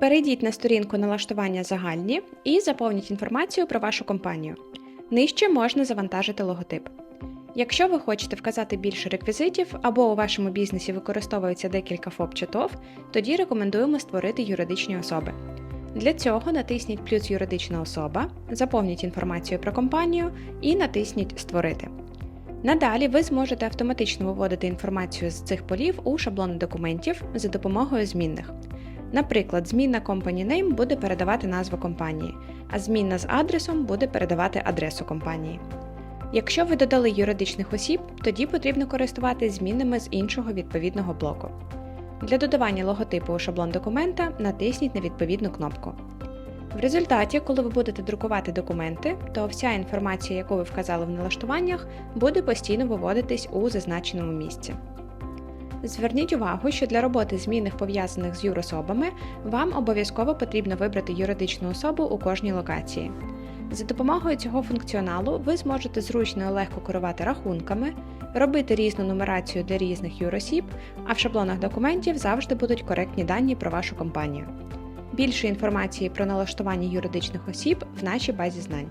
Перейдіть на сторінку налаштування загальні і заповніть інформацію про вашу компанію. Нижче можна завантажити логотип. Якщо ви хочете вказати більше реквізитів або у вашому бізнесі використовується декілька ФОП чи ТОВ, тоді рекомендуємо створити юридичні особи. Для цього натисніть плюс юридична особа, заповніть інформацію про компанію і натисніть Створити. Надалі ви зможете автоматично виводити інформацію з цих полів у шаблони документів за допомогою змінних. Наприклад, змінна Company Name буде передавати назву компанії, а змінна з адресом буде передавати адресу компанії. Якщо ви додали юридичних осіб, тоді потрібно користуватись змінними з іншого відповідного блоку. Для додавання логотипу у шаблон документа натисніть на відповідну кнопку. В результаті, коли ви будете друкувати документи, то вся інформація, яку ви вказали в налаштуваннях, буде постійно виводитись у зазначеному місці. Зверніть увагу, що для роботи змінних пов'язаних з юрособами вам обов'язково потрібно вибрати юридичну особу у кожній локації. За допомогою цього функціоналу ви зможете зручно і легко керувати рахунками, робити різну нумерацію для різних юросіб, а в шаблонах документів завжди будуть коректні дані про вашу компанію. Більше інформації про налаштування юридичних осіб в нашій базі знань.